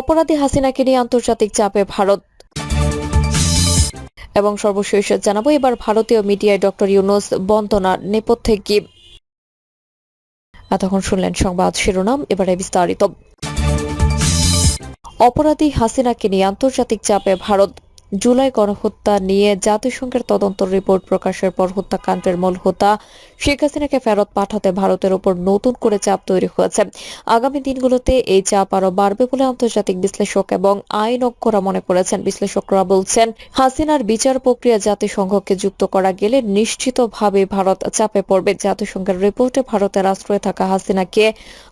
অপরাধী হাসিনাকে নিয়ে আন্তর্জাতিক চাপে ভারত। এবং সর্বশেষ জানাব, এবার ভারতীয় মিডিয়ায় ডক্টর ইউনুস বন্দনার নেপথ্যে কি? এতক্ষণ শুনলেন সংবাদ শিরোনাম, এবারে বিস্তারিত। অপরাধী হাসিনাকে নিয়ে আন্তর্জাতিক চাপে ভারত। জুলাই গণহত্যা নিয়ে জাতিসংঘের তদন্ত রিপোর্ট প্রকাশের পর হত্যাকাণ্ডের মূল হোতা শেখ হাসিনাকে ফেরত পাঠাতে ভারতের উপর নতুন করে চাপ তৈরি হয়েছে। আগামী দিনগুলোতে এই চাপ আরও বাড়বে বলে আন্তর্জাতিক বিশ্লেষক এবং আইনজ্ঞরা মনে করেছেন। বিশ্লেষকরা বলছেন, হাসিনার বিচার প্রক্রিয়া জাতিসংঘকে যুক্ত করা গেলে নিশ্চিতভাবে ভারত চাপে পড়বে। জাতিসংঘের রিপোর্টে ভারতের আশ্রয়ে থাকা হাসিনাকে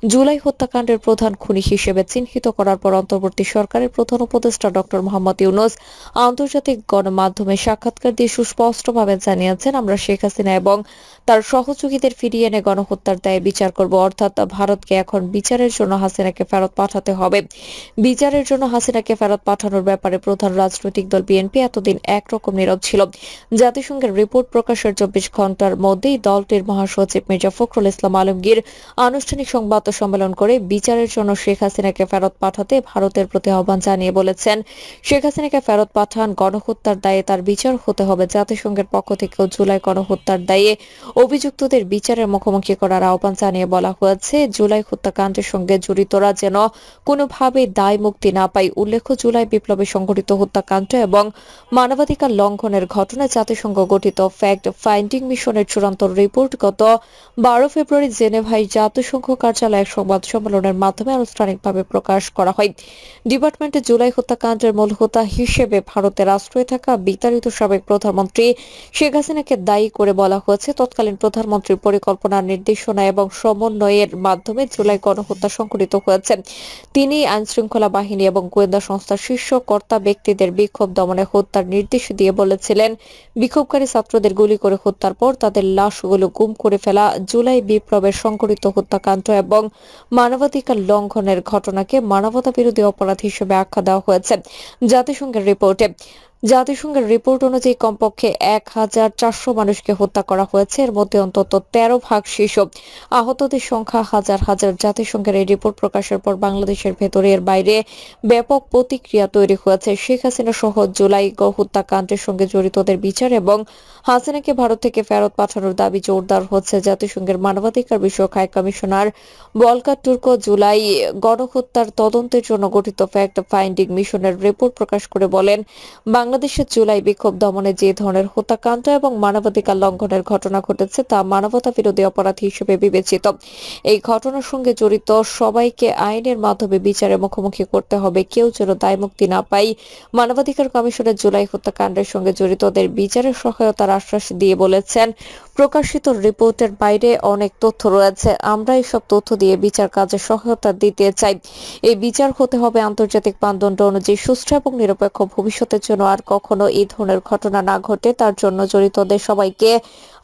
জুলাই হত্যাকাণ্ডের প্রধান খুনি হিসেবে চিহ্নিত করার পর অন্তর্বর্তী সরকারের প্রধান উপদেষ্টা ডক্টর মোহাম্মদ ইউনুস আন্তর্জাতিক গণমাধ্যমে সাক্ষাৎকার দিয়ে সুস্পষ্টভাবে জানিয়েছেন আমরা শেখ হাসিনা এবং তার সহযোগীদের ফিরিয়ে এনে গণহত্যার দায়ে বিচার করব। অর্থাৎ ভারতকে এখন বিচারের জন্য হাসিনাকে ফেরত পাঠাতে হবে। বিচারের জন্য হাসিনাকে ফেরত পাঠানোর ব্যাপারে প্রধান রাজনৈতিক দল বিএনপি এতদিন একরকম নীরব ছিল। জাতিসংঘের রিপোর্ট প্রকাশের চব্বিশ ঘণ্টার মধ্যেই দলটির মহাসচিব মির্জা ফখরুল ইসলাম আলমগীর আনুষ্ঠানিক সংবাদ সম্মেলন করে বিচারের জন্য শেখ হাসিনাকে ফেরত পাঠাতে ভারতের প্রতি আহ্বান জানিয়ে বলেছেন। শেখ হাসিনাকে ফেরত পাঠান গণহত্যার দায়ে তার বিচার হতে হবে। জাতিসংঘের পক্ষ থেকেও জুলাই গণহত্যার দায়ে অভিযুক্তদের বিচারের মুখোমুখি করার আহ্বান জানিয়ে বলা হয়েছে, জুলাই হত্যাকাণ্ডের সঙ্গে জড়িতরা যেন কোনোভাবে দায় মুক্তি না পায়। উল্লেখ্য, জুলাই বিপ্লবে সংঘটিত হত্যাকাণ্ড এবং মানবাধিকার লঙ্ঘনের ঘটনায় জাতিসংঘ গঠিত ফ্যাক্ট ফাইন্ডিং মিশনের চূড়ান্ত রিপোর্ট গত বারো ফেব্রুয়ারি জেনেভায় জাতিসংঘ কার্যালয়ে সংবাদ সম্মেলনের মাধ্যমে আনুষ্ঠানিকভাবে প্রকাশ করা হয়। ডিপার্টমেন্টে জুলাই হত্যাকাণ্ডের মূল হোতা হিসেবে ভারতের আশ্রয়ে থাকা বিতাড়িত সাবেক প্রধানমন্ত্রী শেখ হাসিনাকে দায়ী করে বলা হয়েছে। তৎকালীন প্রধানমন্ত্রীর পরিকল্পনা, নির্দেশনা এবং সমন্বয়ের মাধ্যমে জুলাই গণহত্যা সংঘটিত হয়েছে। তিনি আইনশৃঙ্খলা বাহিনী এবং গোয়েন্দা সংস্থার শীর্ষ কর্তা ব্যক্তিদের বিক্ষোভ দমনে হত্যার নির্দেশ দিয়ে বলেছিলেন, বিক্ষোভকারী ছাত্রদের গুলি করে হত্যার পর তাদের লাশগুলো গুম করে ফেলা, জুলাই বিপ্লবের সংঘটিত হত্যাকাণ্ড এবং মানবাধিকার লঙ্ঘনের ঘটনাকে মানবতা বিরোধী অপরাধ হিসেবে আখ্যা দেওয়া হয়েছে। জাতিসংঘের রিপোর্টে like জাতিসংঘের রিপোর্ট অনুযায়ী কমপক্ষে এক হাজার চারশো মানুষকে হত্যা করা হয়েছে। এর মধ্যে অন্তত তেরো ভাগ শিশু। আহতদের সংখ্যা হাজার হাজার। জাতিসংঘের এই রিপোর্ট প্রকাশের পর বাংলাদেশের ভেতরে এর বাইরে ব্যাপক প্রতিক্রিয়া তৈরি হয়েছে। শেখ হাসিনা সহ জুলাই হত্যাকাণ্ডের সঙ্গে জড়িতদের বিচার এবং হাসিনাকে ভারত থেকে ফেরত পাঠানোর দাবি জোরদার হচ্ছে। জাতিসংঘের মানবাধিকার বিষয়ক high commissioner Volker Turk July গণহত্যার তদন্তের জন্য গঠিত ফ্যাক্ট ফাইন্ডিং মিশনের রিপোর্ট প্রকাশ করে বলেন বাংলাদেশের জুলাই বিক্ষোভ দমনে যে ধরনের হত্যাকাণ্ড এবং মানবাধিকার লঙ্ঘনের ঘটনা ঘটেছে তা মানবতা বিরোধী অপরাধ হিসেবে বিবেচিত। এই ঘটনার সঙ্গে জড়িত সবাইকে আইনের মাধ্যমে বিচারের মুখোমুখি করতে হবে, কেউ যেন দায় মুক্তি না পাই মানবাধিকার কমিশনের জুলাই হত্যাকাণ্ডের সঙ্গে জড়িতদের বিচারের সহায়তার আশ্বাস দিয়ে বলেছেন প্রকাশিত রিপোর্টের বাইরে অনেক তথ্য রয়েছে। আমরা এইসব তথ্য দিয়ে বিচার কাজে সহায়তা দিতে চাই। এই বিচার হতে হবে আন্তর্জাতিক মানদণ্ড অনুযায়ী সুষ্ঠু এবং নিরপেক্ষ ভবিষ্যতের জন্য। আর কখনো এই ধরনের ঘটনা না ঘটে, তার জন্য জড়িতদের সবাইকে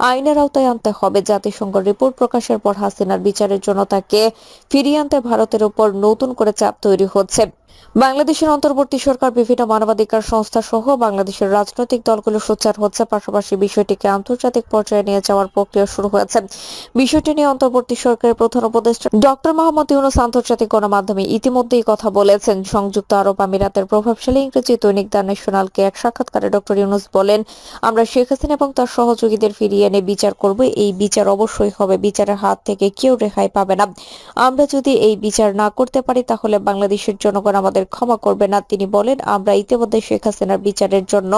আইনের আওতায় আনতে হবে। জাতিসংঘ রিপোর্ট প্রকাশের পর হাসিনার বিচারের জন্য তাকে ফিরিয়ে আনতে ভারতের উপর নতুন করে চাপ তৈরি হচ্ছে। বাংলাদেশের অন্তর্বর্তী সরকার বিভিন্ন মানবাধিকার সংস্থা সহ বাংলাদেশের রাজনৈতিক দলগুলো সোচ্চার হচ্ছে, পাশাপাশি বিষয়টিকে আন্তর্জাতিক পর্যায়ে নিয়ে যাওয়ার প্রক্রিয়া শুরু হয়েছে। বিষয়টি নিয়ে অন্তর্বর্তী সরকারের প্রধান উপদেষ্টা ডক্টর মোহাম্মদ ইউনুস আন্তর্জাতিক গণমাধ্যমে ইতিমধ্যেই কথা বলেছেন। সংযুক্ত আরব আমিরাতের প্রভাবশালী ইংরেজি দৈনিক দ্য ন্যাশনালকে এক সাক্ষাৎকারে ডক্টর ইউনুস বলেন, আমরা শেখ হাসিনা এবং তার সহযোগীদের ফিরিয়ে এনে বিচার করব। এই বিচার অবশ্যই হবে। বিচারের হাত থেকে কেউ রেহাই পাবে না। আমরা যদি এই বিচার না করতে পারি, তাহলে বাংলাদেশের জনগণ আমাদের ক্ষমা করবে না। তিনি বলেন, আমরা ইতিমধ্যে শেখ হাসিনার বিচারের জন্য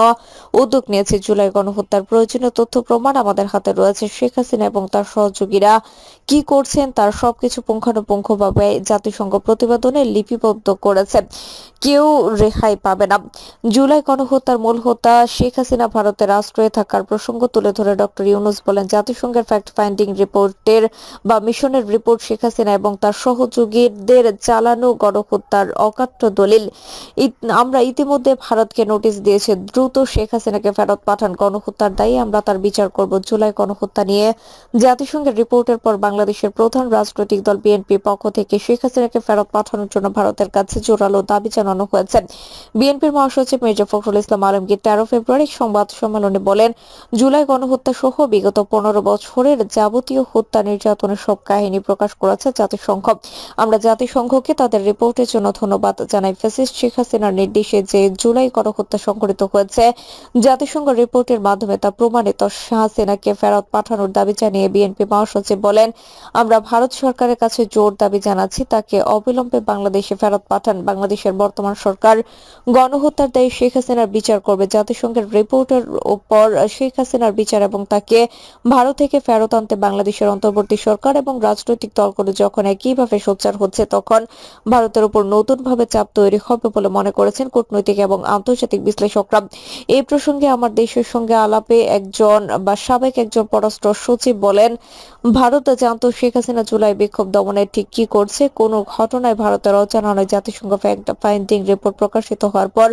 উদ্যোগ নিয়েছি। জুলাই গণহত্যার প্রয়োজনীয় তথ্য, প্রমাণ আমাদের হাতে রয়েছে। শেখ হাসিনা এবং তার সহযোগীরা কি করছেন, তার সবকিছু পুঙ্খানুপুঙ্খভাবে জাতিসংঘ প্রতিবেদনে লিপিবদ্ধ করেছে। কেউ রেহাই পাবে না। জুলাই গণহত্যার মূল হত্যা শেখ হাসিনা ভারতের আশ্রয়ে থাকার প্রসঙ্গ তুলে ধরে ডক্টর ইউনুস বলেন, জাতিসংঘের ফ্যাক্ট ফাইন্ডিং রিপোর্টের বা মিশনের রিপোর্ট শেখ হাসিনা এবং তার সহযোগীদের চালানো গণহত্যার অকাট্য দলিল। আমরা ইতিমধ্যে ভারতকে নোটিশ দিয়েছে, দ্রুত শেখ হাসিনাকে ফেরত পাঠান গণহত্যার দায়ী। আমরা তার বিচার করব জুলাই গণহত্যা নিয়ে। জাতিসংঘের রিপোর্টের পর বাংলাদেশের প্রধান রাজনৈতিক দল বিএনপি পক্ষ থেকে শেখ হাসিনাকে ফেরত পাঠানোর জন্য ভারতের কাছে জোরালো দাবি জানানো হয়েছে। বিএনপির মহাসচিব মির্জা ফখরুল ইসলাম আলমগীর তেরো ফেব্রুয়ারি সংবাদ সম্মেলনে বলেন, জুলাই গণহত্যা সহ বিগত পনেরো বছরের যাবতীয় হত্যা নির্যাতনের সব কাহিনী প্রকাশ করেছে জাতিসংঘ। আমরা জাতিসংঘকে তাদের রিপোর্টের জন্য ধন্যবাদ জানায় ফ্যাসিস্ট শেখ হাসিনার নির্দেশে যে জুলাই গণহত্যা সংঘটিত হয়েছে, জাতিসংঘ রিপোর্টের মাধ্যমে তা প্রমাণিত। হাসিনাকে ফেরত পাঠানোর দাবি জানিয়ে বিএনপি মহাসচিব বলেন, আমরা ভারত সরকারের কাছে জোর দাবি জানাচ্ছি, তাকে অবিলম্বে বাংলাদেশে ফেরত পাঠান। বাংলাদেশের বর্তমান সরকার গণহত্যার দায়ী শেখ হাসিনার বিচার করবে। জাতিসংঘের রিপোর্টের উপর শেখ হাসিনার বিচার এবং তাকে ভারত থেকে ফেরত আনতে বাংলাদেশের অন্তর্বর্তী সরকার এবং রাজনৈতিক দলগুলো যখন একইভাবে সোচ্চার হচ্ছে, তখন ভারতের উপর নতুনভাবে চাপ তৈরি হবে বলে মনে করেছেন কূটনৈতিক এবং আন্তর্জাতিক বিশ্লেষকরা। এই প্রসঙ্গে আমার দেশের সঙ্গে আলাপে একজন বা সাবেক একজন পররাষ্ট্র সচিব বলেন, ভারত জানত শেখ হাসিনা জুলাই বিক্ষোভ দমনে ঠিক কি করছে? কোন ঘটনায় ভারতের অজানা নয়। জাতিসংঘ ফাইন্ডিং রিপোর্ট প্রকাশিত হওয়ার পর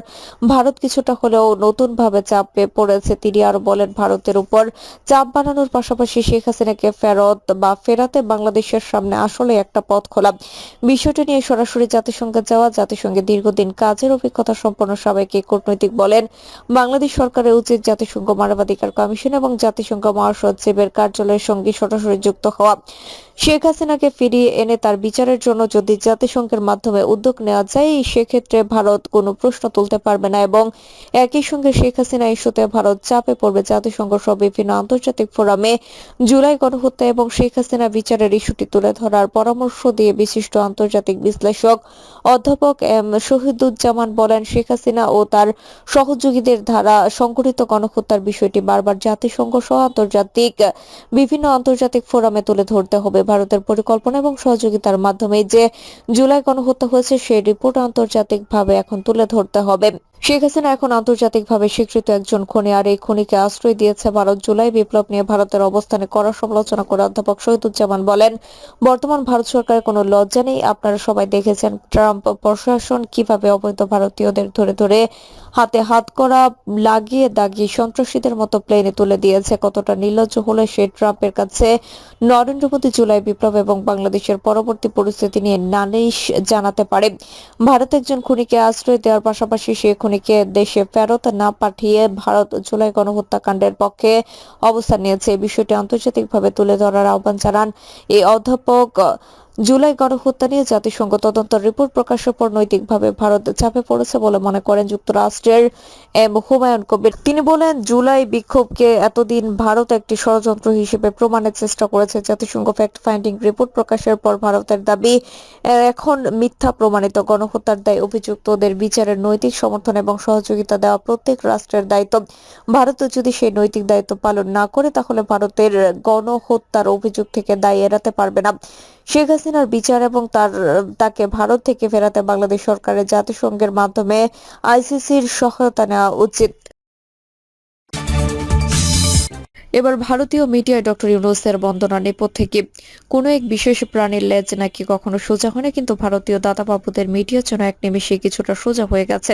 ভারত কিছুটা হলেও নতুনভাবে চাপে পড়েছে। তিনি আরও বলেন, ভারতের উপর চাপ বানানোর পাশাপাশি শেখ হাসিনাকে ফেরত বা ফেরাতে বাংলাদেশের সামনে আসলে একটা পথ খোলা। বিষয়টি নিয়ে সরাসরি জাতিসংঘে যাওয়া জাতিসংঘে দীর্ঘদিন কাজের অভিজ্ঞতা সম্পন্ন সবাইকে কূটনৈতিক বলেন, বাংলাদেশ সরকারের উচিত জাতিসংঘ মানবাধিকার কমিশন এবং জাতিসংঘ মহাসচিবের কার্যালয়ের সঙ্গে সরাসরি যুক্ত হওয়া। শেখ হাসিনাকে ফিরিয়ে এনে তার বিচারের জন্য যদি জাতিসংঘের মাধ্যমে উদ্যোগ নেওয়া যায়, সেক্ষেত্রে ভারত কোনো প্রশ্ন তুলতে পারবে না এবং একই সঙ্গে শেখ হাসিনা ইস্যুতে ভারত চাপে পড়বে। জাতিসংঘ সহ বিভিন্ন আন্তর্জাতিক ফোরামে জুলাই গণহত্যা এবং শেখ হাসিনা বিচারের ইস্যুটি তুলে ধরার পরামর্শ দিয়ে বিশিষ্ট আন্তর্জাতিক বিশ্লেষক অধ্যাপক শহীদুজ্জামান বলেন, শেখ হাসিনা ও তার সহযোগীদের দ্বারা সংঘটিত গণহত্যার বিষয়টি বারবার জাতিসংঘ সহ আন্তর্জাতিক, বিভিন্ন আন্তর্জাতিক ফোরামে তুলে ধরতে হবে। ভারতের পরিকল্পনা এবং সহযোগিতার মাধ্যমে যে জুলাই গণহত্যা হয়েছে, সেই রিপোর্ট আন্তর্জাতিকভাবে এখন তুলে ধরতে হবে। শেখ হাসিনা এখন আন্তর্জাতিকভাবে স্বীকৃত একজন খনি আর এই খনিকে আশ্রয় দিয়েছে ভারত। জুলাই বিপ্লব নিয়ে ভারতের অবস্থানে কড়া সমালোচনা করে অধ্যাপক শহীদুজ্জামান বলেন, বর্তমান ভারত সরকারের কোনো লজ্জা নেই। আপনারা সবাই দেখেছেন ট্রাম্প প্রশাসন কীভাবে অবৈধ ভারতীয়দের ধরে ধরে হাতে হাত করা, লাগিয়ে দাগিয়ে সন্ত্রাসীদের মতো প্লেনে তুলে দিয়েছে। কতটা নির্লজ্জ হলে সে ট্রাম্পের কাছে। নরেন্দ্র মোদী জুলাই বিপ্লব এবং বাংলাদেশের পরবর্তী পরিস্থিতি নিয়ে নালিশ জানাতে পারে ভারত একজন খুনিকে আশ্রয় দেওয়ার পাশাপাশি সে খুনিকে দেশে ফেরত না পাঠিয়ে ভারত জুলাই গণহত্যাকাণ্ডের পক্ষে অবস্থান নিয়েছে। এই বিষয়টি আন্তর্জাতিকভাবে তুলে ধরার আহ্বান জানান এই অধ্যাপক জুলাই গণহত্যা নিয়ে জাতিসংঘ তদন্ত রিপোর্ট প্রকাশের পর নৈতিকভাবে ভারত চাপে পড়েছে বলে মনে করেন যুক্তরাষ্ট্রের এম. হুমায়ুন কবির। তিনি বলেন, জুলাই বিক্ষোভকে এতদিন ভারত একটি ষড়যন্ত্র হিসেবে প্রমাণের চেষ্টা করেছে। জাতিসংঘ ফ্যাক্ট ফাইন্ডিং রিপোর্ট প্রকাশের পর ভারতের দাবি, এখন মিথ্যা প্রমাণিত গণহত্যার দায় অভিযুক্তদের বিচারের নৈতিক সমর্থন এবং সহযোগিতা দেওয়া প্রত্যেক রাষ্ট্রের দায়িত্ব। ভারত যদি সেই নৈতিক দায়িত্ব পালন না করে, তাহলে ভারতের গণহত্যার অভিযোগ থেকে দায় এড়াতে পারবে না। শেখ হাসিনার বিচার এবং তার, তাকে ভারত থেকে ফেরাতে বাংলাদেশ সরকারের জাতিসংঘের মাধ্যমে আইসিসির সহায়তা নেওয়া উচিত। এবার ভারতীয় মিডিয়ায় ডক্টর ইউনুসের বন্দনা নেপথ্যে কি? কোনো এক বিশেষ প্রাণীর লেজ নাকি কখনো সোজা হয় না কিন্তু ভারতীয় দাতাবাবুদের মিডিয়ার জন্য এক নিমেষে কিছুটা সোজা হয়ে গেছে।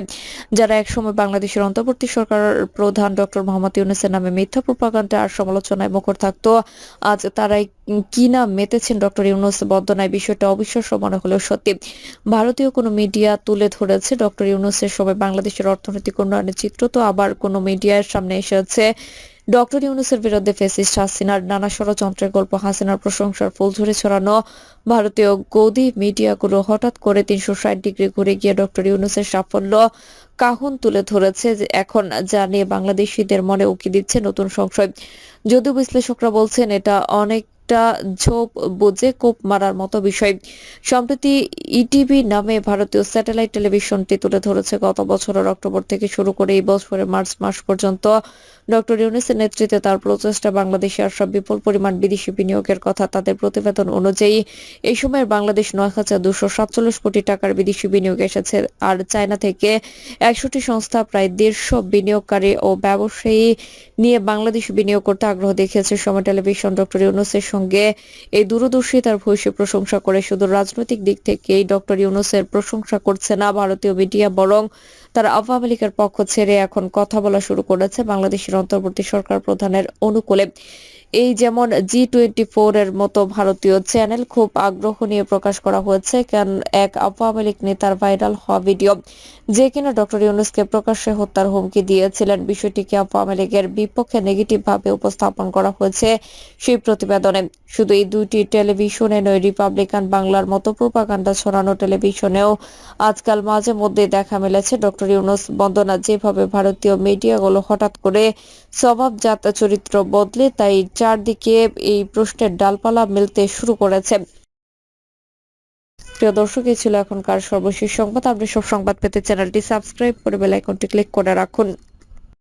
যারা একসময় বাংলাদেশের অন্তর্বর্তী সরকার প্রধান ডক্টর মোহাম্মদ ইউনুসের নামে মিথ্যা প্রোপাগান্ডা আর সমালোচনায় মুখর থাকতো, আজ তারাই কি না মেতেছেন ডক্টর ইউনুস বন্দনায় বিষয়টা অবিশ্বাস্য মনে হলেও সত্যি। ভারতীয় কোনো মিডিয়া তুলে ধরেছে ডক্টর ইউনুসের সময় বাংলাদেশের অর্থনৈতিক উন্নয়নের চিত্র, তো আবার কোনো মিডিয়ার সামনে এসেছে ডক্টর ইউনুসের বিরুদ্ধে ফেসিস্ট হাসিনার নানা ষড়যন্ত্রের গল্প, হাসিনার প্রশংসার ফুল ঝরে ছড়ানো। ভারতীয় গদি মিডিয়াগুলো হঠাৎ করে তিনশো ষাট ডিগ্রি ঘুরে গিয়ে ডক্টর ইউনুসের সাফল্য কাহন তুলে ধরেছে এখন যা নিয়ে বাংলাদেশিদের মনে উকি দিচ্ছে নতুন সংশয়। যদিও বিশ্লেষকরা বলছেন এটা অনেকটা ঝোপ বোঝে কোপ মারার মতো বিষয়। সম্প্রতি ইটিভি নামে ভারতীয় স্যাটেলাইট টেলিভিশনটি তুলে ধরেছে, গত বছরের অক্টোবর থেকে শুরু করে এই বছরের মার্চ মাস পর্যন্ত ডক্টর ইউনুসের নেতৃত্বে তার প্রচেষ্টা বাংলাদেশে আসা বিপুল পরিমাণ বিদেশি বিনিয়োগের কথা তাদের প্রতিবেদন অনুযায়ী এই সময় বাংলাদেশ নয় হাজার দুশো সাতচল্লিশ কোটি টাকার বিদেশি বিনিয়োগ এসেছে। আর চায়না থেকে একশোটি সংস্থা প্রায় দেড়শো বিনিয়োগকারী ও ব্যবসায়ী নিয়ে বাংলাদেশ বিনিয়োগ করতে আগ্রহ দেখিয়েছে সময় টেলিভিশন ডক্টর ইউনুসের সঙ্গে। এই দূরদর্শিতার ভূয়সী প্রশংসা করে শুধু রাজনৈতিক দিক থেকেই ডক্টর ইউনুসের প্রশংসা করছে না, ভারতীয় মিডিয়া বরং তারা আওয়ামী লীগের পক্ষ ছেড়ে এখন কথা বলা শুরু করেছে বাংলাদেশের অন্তর্বর্তী সরকার প্রধানের অনুকূলে এই যেমন জি টোয়েন্টি ফোর এর মতো ভারতীয় চ্যানেল খুব আগ্রহ নিয়ে প্রকাশ করা হয়েছে কেন এক আওয়ামী লীগ নেতার ভাইরাল হওয়া ভিডিও যে কিনা ডক্টর ইউনুসকে প্রকাশ্যে হত্যার হুমকি দিয়েছিলেন, বিষয়টিকে আওয়ামী লীগের বিপক্ষে নেগেটিভ ভাবে উপস্থাপন করা হয়েছে সেই প্রতিবেদনে। শুধু এই দুইটি টেলিভিশনে নয় রিপাবলিকান বাংলার মতো প্রোপাগান্ডা ছড়ানো টেলিভিশনেও আজকাল মাঝে মধ্যে দেখা মিলেছে ডক্টর ইউনুস বন্দনা। যেভাবে ভারতীয় মিডিয়াগুলো হঠাৎ করে স্বভাবজাত চরিত্র বদলে, তাই চারদিকে এই প্রশ্নের ডালপালা মিলতে শুরু করেছে। প্রিয় দর্শক, এই ছিল এখনকার সর্বশেষ সংবাদ। আপনি সব সংবাদ পেতে চ্যানেলটি সাবস্ক্রাইব করে বেল আইকনটি ক্লিক করে রাখুন।